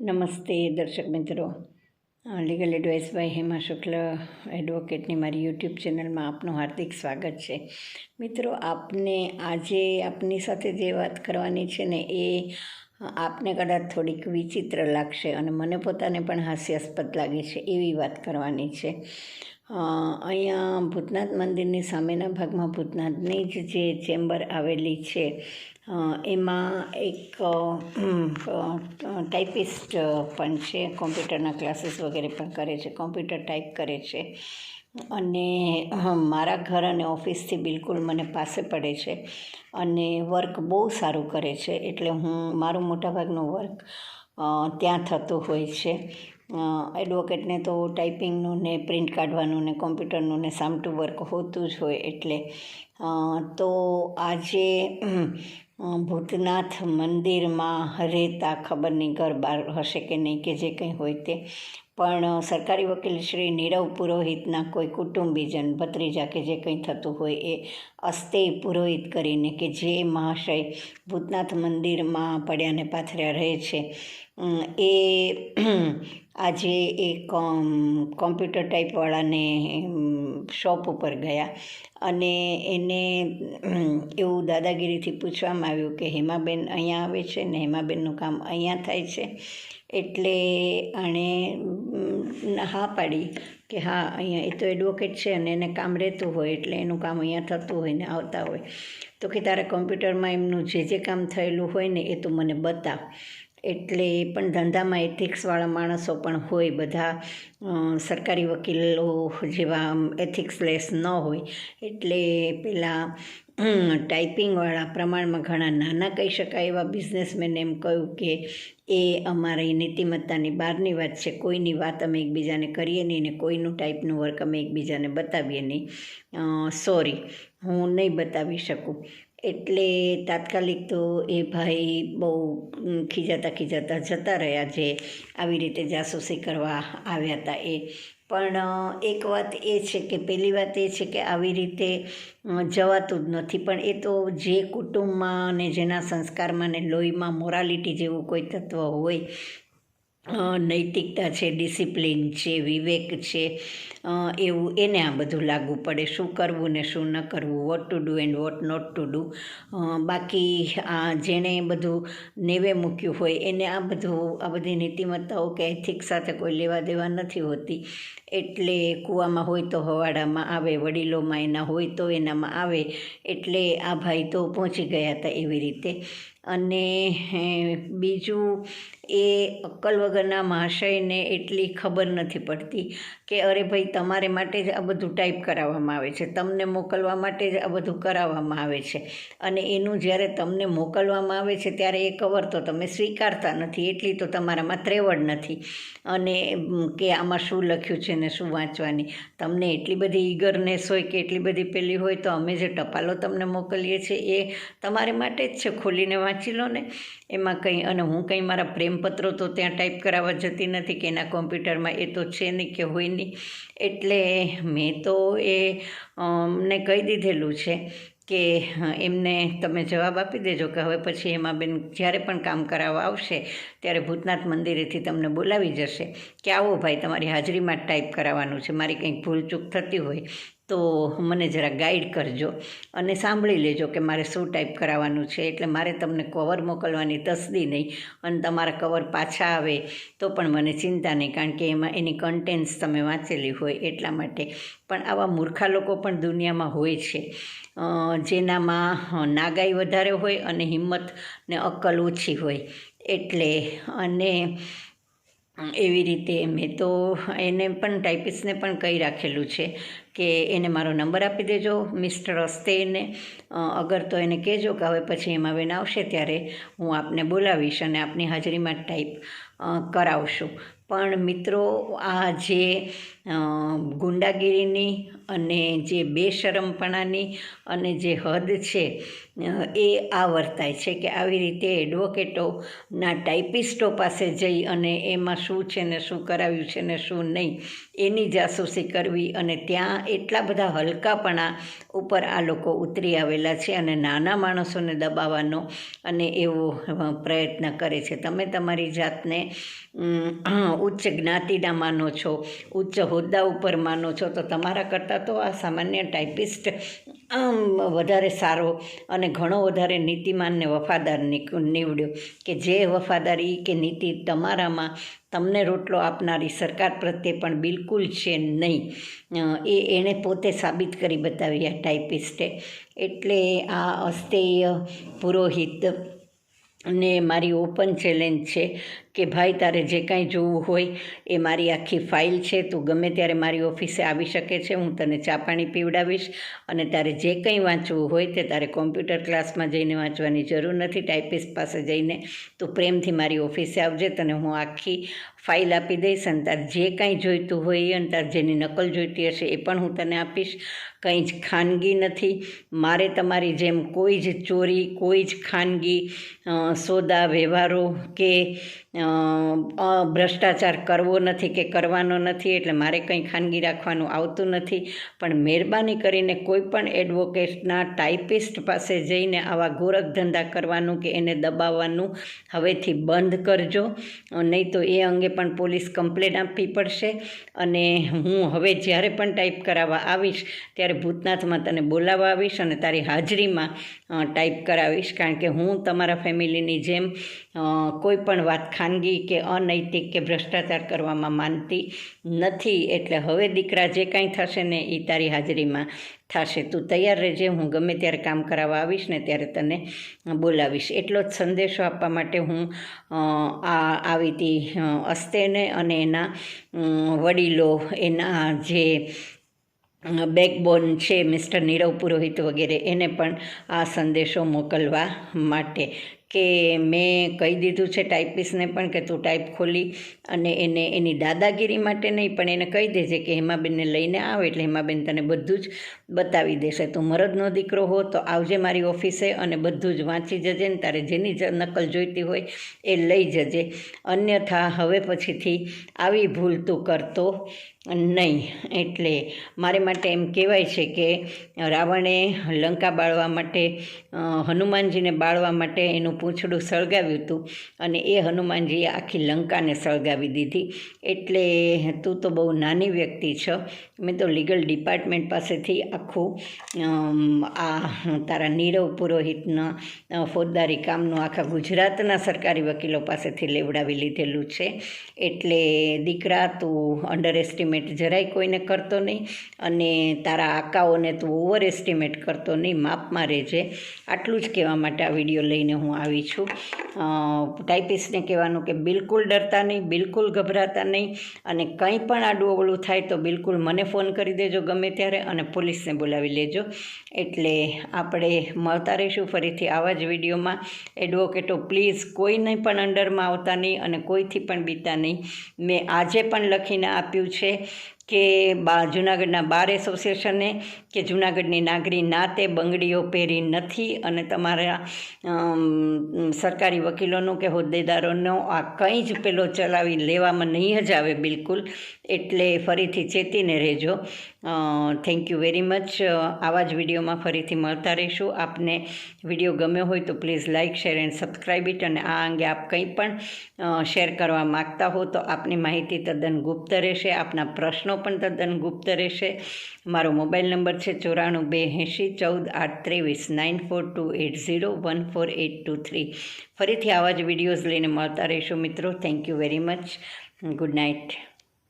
નમસ્તે દર્શક મિત્રો. Legal advice by Hema Shukla એડવોકેટની મારી યુટ્યુબ ચેનલમાં આપનું હાર્દિક સ્વાગત છે. મિત્રો, આપને આજે આપની સાથે જે વાત કરવાની છે ને, એ આપને કદાચ થોડીક વિચિત્ર લાગશે અને મને પોતાને પણ હાસ્યાસ્પદ લાગે છે એવી વાત કરવાની છે. અહીંયા ભૂતનાથ મંદિરની સામેના ભાગમાં ભૂતનાથની જ જે ચેમ્બર આવેલી છે એમાં એક ટાઈપિસ્ટ પણ છે, કોમ્પ્યુટરના ક્લાસીસ વગેરે પણ કરે છે, કોમ્પ્યુટર ટાઈપ કરે છે. અને મારા ઘર અને ઓફિસથી બિલકુલ મને પાસે પડે છે અને વર્ક બહુ સારું કરે છે, એટલે હું, મારું મોટાભાગનું વર્ક ત્યાં થતું હોય છે. એડવોકેટને તો ટાઈપિંગનું ને પ્રિન્ટ કાઢવાનું ને કોમ્પ્યુટરનું ને સામટું વર્ક હોતું જ હોય એટલે તો આજે ભૂતનાથ મંદિરમાં રહેતા ખબર નહીં ઘર બહાર હશે કે નહીં કે જે કંઈ હોય તે. પણ સરકારી વકીલ શ્રી નીરવ પુરોહિતના કોઈ કુટુંબીજન, ભત્રીજા કે જે કંઈ થતું હોય એ અસ્તે પુરોહિત કરીને કે જે મહાશય ભૂતનાથ મંદિરમાં પડ્યાને પાથર્યા રહે છે એ આજે એક કોમ્પ્યુટર ટાઈપવાળાને શોપ ઉપર ગયા. અને એને એવું દાદાગીરીથી પૂછવામાં આવ્યું કે હેમાબેન અહીંયા આવે છે ને હેમાબેનનું કામ અહીંયા થાય છે. એટલે આણે હા પાડી કે હા, અહીંયા એ તો એડવોકેટ છે અને એને કામ રહેતું હોય એટલે એનું કામ અહીંયા થતું હોય ને આવતા હોય. તો કે તારા કોમ્પ્યુટરમાં એમનું જે જે કામ થયેલું હોય ને એ તું મને બતાવ એટલે પણ ધંધામાં એથિક્સવાળા માણસો પણ હોય બધા સરકારી વકીલો જેવા એથિક્સલેસ ન હોય. એટલે પેલા ટાઈપિંગવાળા પ્રમાણમાં ઘણા નાના કહી શકાય એવા બિઝનેસમેન એમ કહ્યું કે એ અમારી નીતિમત્તાની બહારની વાત છે, કોઈની વાત અમે એકબીજાને કરીએ નહીં ને કોઈનું ટાઈપનું વર્ક અમે એકબીજાને બતાવીએ નહીં. સોરી, હું નહીં બતાવી શકું. એટલે તાત્કાલિક તો એ ભાઈ બહુ ખીજાતા ખીજાતા જતા રહ્યા જે આવી રીતે જાસૂસી કરવા આવ્યા હતા એ. પણ એક વાત એ છે કે પહેલી વાત એ છે કે આવી રીતે જવાતું જ નથી. પણ એ તો જે કુટુંબમાં અને જેના સંસ્કારમાં ને લોહીમાં મોરાલિટી જેવું કોઈ તત્વ હોય નૈતિકતા છે, ડિસિપ્લિન છે, વિવેક છે એવું એને આ બધું લાગુ પડે. શું કરવું ને શું ન કરવું what to do and what not to do બાકી આ જેણે બધું નેવે મૂક્યું હોય, એને આ બધું, આ બધી નીતિમત્તાઓ કે એથિક્સ સાથે કોઈ લેવા દેવા નથી હોતી. એટલે કૂવામાં હોય તો હવાડામાં આવે, વડીલોમાં એના હોય તો એનામાં આવે. એટલે આ ભાઈ તો પહોંચી ગયા હતા એવી રીતે. અને બીજું એ અક્કલ વગરના મહાશયને એટલી ખબર નથી પડતી કે અરે ભાઈ, તમારે માટે જ આ બધું ટાઈપ કરાવવામાં આવે છે. તમને મોકલવા માટે જ આ બધું કરાવવામાં આવે છે. અને એનું જ્યારે તમને મોકલવામાં આવે છે, ત્યારે એ કવર તો તમે સ્વીકારતા નથી. એટલી તો તમારામાં ત્રેવડ નથી. અને કે આમાં શું લખ્યું છે ને શું વાંચવાની. તમને એટલી બધી ઈગરનેસ હોય કે એટલી બધી પેલી હોય તો અમે જે ટપાલો તમને મોકલીએ છીએ એ તમારે માટે જ છે. ખોલીને વાંચી લો ને. એમાં કંઈ, અને હું કંઈ મારા પ્રેમપત્રો તો ત્યાં ટાઈપ કરાવવા જતી નથી કે એના કોમ્પ્યુટરમાં એ તો છે નહીં કે હોય નહીં. એટલે મેં તો એ કહી દીધેલું છે કે એમને તમે જવાબ આપી દેજો કે હવે પછી એમાં બેન જ્યારે પણ કામ કરાવવા આવશે ત્યારે ભૂતનાથ મંદિરેથી તમને બોલાવી જશે કે આવો ભાઈ તમારી હાજરીમાં ટાઈપ કરાવવાનું છે, મારી કંઈક ભૂલચૂક થતી હોય તો મને જરા ગાઈડ કરજો અને સાંભળી લેજો કે મારે શું ટાઈપ કરાવવાનું છે. એટલે મારે તમને કવર મોકલવાની તસદી નહીં, અને તમારા કવર પાછા આવે તો પણ મને ચિંતા નહીં, કારણ કે એમાં એની કન્ટેન્ટ્સ તમે વાંચેલી હોય એટલા માટે. પણ આવા મૂર્ખા લોકો પણ દુનિયામાં હોય છે. જેનામાં નાગાઈ વધારે હોય અને હિંમત ને અક્કલ ઓછી હોય. એટલે, અને એવી રીતે મેં તો એને પણ ટાઈપિસ્ટને પણ કહી રાખેલું છે કે એને મારો નંબર આપી દેજો મિસ્ટર અસ્તેને અગર તો એને કહેજો કે હવે પછી એમાં વેન આવશે ત્યારે હું આપને બોલાવીશ અને આપની હાજરીમાં ટાઈપ કરાવશું. પણ મિત્રો, આ જે ગુંડાગીરીની અને જે બેશરમપણાની અને જે હદ છે એ આ વર્તાય છે કે આવી રીતે એડવોકેટોના ટાઈપિસ્ટો પાસે જઈ અને એમાં શું છે ને શું કરાવ્યું છે ને શું નહીં, એની જાસૂસી કરવી અને ત્યાં એટલા બધા હલકાપણા ઉપર આ લોકો ઉતરી આવેલા છે અને નાના માણસોને દબાવવાનો અને એવો પ્રયત્ન કરે છે. તમે તમારી જાતને ઉચ્ચ જ્ઞાતિના માનો છો, ઉચ્ચ હોદ્દા ઉપર માનો છો, તો તમારા કરતાં તો આ સામાન્ય ટાઈપિસ્ટ વધારે સારો અને ઘણો વધારે નીતિમાન ને વફાદાર નીવડ્યો કે જે વફાદારી કે નીતિ તમારામાં તમને રોટલો આપનારી સરકાર પ્રત્યે પણ બિલકુલ છે નહીં. એ એણે પોતે સાબિત કરી બતાવી આ ટાઈપિસ્ટે એટલે આ અસ્તેય પુરોહિત ને મારી ઓપન ચેલેન્જ છે. કે ભાઈ, તારે જે કાંઈ જોવું હોય એ મારી આખી ફાઇલ છે, તું ગમે ત્યારે મારી ઓફિસે આવી શકે છે, હું તને ચા પાણી પીવડાવીશ અને તારે જે કંઈ વાંચવું હોય તે તારે કોમ્પ્યુટર ક્લાસમાં જઈને વાંચવાની જરૂર નથી ટાઈપિસ્ટ પાસે જઈને તું પ્રેમથી મારી ઓફિસે આવજે, તને હું આખી ફાઇલ આપી દઈશ અને તારે જે કાંઈ જોઈતું હોય અને તારે જેની નકલ જોઈતી હશે એ પણ હું તને આપીશ. કંઈ જ ખાનગી નથી. મારે તમારી જેમ કોઈ જ ચોરી, કોઈ જ ખાનગી સોદા, વ્યવહારો કે ભ્રષ્ટાચાર કરવો નથી કે કરવાનો નથી, એટલે મારે કંઈ ખાનગી રાખવાનું આવતું નથી. પણ મહેરબાની કરીને કોઈ પણ એડવોકેટના ટાઈપિસ્ટ પાસે જઈને આવા ગોરખ ધંધા કરવાનું કે એને દબાવવાનું, હવેથી બંધ કરજો. નહીં તો એ અંગે પણ પોલીસ કમ્પ્લેન આપવી પડશે. અને હું હવે જ્યારે પણ ટાઈપ કરાવવા આવીશ, ત્યારે ભૂતનાથમાં તને બોલાવવા આવીશ અને તારી હાજરીમાં ટાઈપ કરાવીશ. કારણ કે હું તમારા ફેમિલીની જેમ કોઈ પણ વાત ખાનગી કે અનૈતિક કે ભ્રષ્ટાચાર કરવામાં માનતી નથી. એટલે હવે દીકરા જે કાંઈ થશે ને એ તારી હાજરીમાં થશે. તું તૈયાર રહેજે, હું ગમે ત્યારે કામ કરાવવા આવીશ ને ત્યારે તને બોલાવીશ. એટલો જ સંદેશો આપવા માટે હું આ, આવી હતી અસ્તેને અને એના વડીલો, એના જે બેકબોન છે મિસ્ટર નીરવ પુરોહિત વગેરે, એને પણ આ સંદેશો મોકલવા માટે કે મેં કહી દીધું છે ટાઈપિસ્ટને પણ કે તું ટાઈપ ખોલી અને એને એની દાદાગીરી માટે નહીં, પણ એને કહી દેજે કે હેમાબેનને લઈને આવ એટલે હેમાબેન તને બધું જ બતાવી દેશે. તું મરદનો દીકરો હો, તો આવજે મારી ઓફિસે અને બધું જ વાંચી જજે ને તારે જેની નકલ જોઈતી હોય એ લઈ જજે. અન્યથા હવે પછીથી આવી ભૂલ તું કરતો નહીં. એટલે મારે માટે એમ કહેવાય છે કે રાવણે લંકા બાળવા માટે હનુમાનજીને બાળવા માટે એનું પૂંછડું સળગાવ્યું હતું અને એ હનુમાનજીએ આખી લંકાને સળગાવી દીધી. એટલે તું તો બહુ નાની વ્યક્તિ છો. મેં તો લીગલ ડિપાર્ટમેન્ટ પાસેથી આખું આ તારા નીરવ પુરોહિતના ફોજદારી કામનું આખા ગુજરાતના સરકારી વકીલો પાસેથી લેવડાવી લીધેલું છે. એટલે દીકરા, તું અંડર એસ્ટિમેટ જરાય કોઈને કરતો નહીં અને તારા આકાઓને તું ઓવર એસ્ટિમેટ કરતો નહીં. માપમાં રહેજે. આટલું જ કહેવા માટે આ વીડિયો લઈને હું આવી છું. ટાઈપિસ્ટને કહેવાનું કે બિલકુલ ડરતા નહીં, બિલકુલ ગભરાતા નહીં અને કંઈ પણ આડું અવળું થાય તો બિલકુલ મને ફોન કરી દેજો ગમે ત્યારે અને પોલીસને બોલાવી લેજો. એટલે આપણે મળતા રહીશું ફરીથી આવા જ વિડીયોમાં. એડવોકેટો, પ્લીઝ કોઈને પણ અંડરમાં આવતા નહીં અને કોઈથી પણ બીતા નહીં. મેં આજે પણ લખીને આપ્યું છે કે બા જુનાગઢના બાર એસોસિએશને કે જુનાગઢની નાગરી નાતે બંગડીઓ પહેરી નથી અને તમારા સરકારી વકીલોનો કે હોદ્દેદારોનો આ કંઈ જ પેલો ચલાવી લેવામાં નહીં જ આવે બિલકુલ, એટલે ફરીથી ચેતીને રહેજો. થેન્ક યુ વેરી મચ આવા જ વિડીયોમાં ફરીથી મળતા રહીશું. આપને વીડિયો ગમ્યો હોય તો please like share and subscribe it અને આ અંગે આપ કંઈ પણ શેર કરવા માગતા હો તો આપની માહિતી તદ્દન ગુપ્ત રહેશે, આપના પ્રશ્નો પણ તદ્દન ગુપ્ત રહેશે. મારો મોબાઈલ નંબર છે ચોરાણું બે એંશી ચૌદ આઠ ત્રેવીસ nine four two eight zero one four eight two three. ફરીથી આવા જ વિડીયોઝ લઈને મળતા રહીશું મિત્રો. Thank you very much good night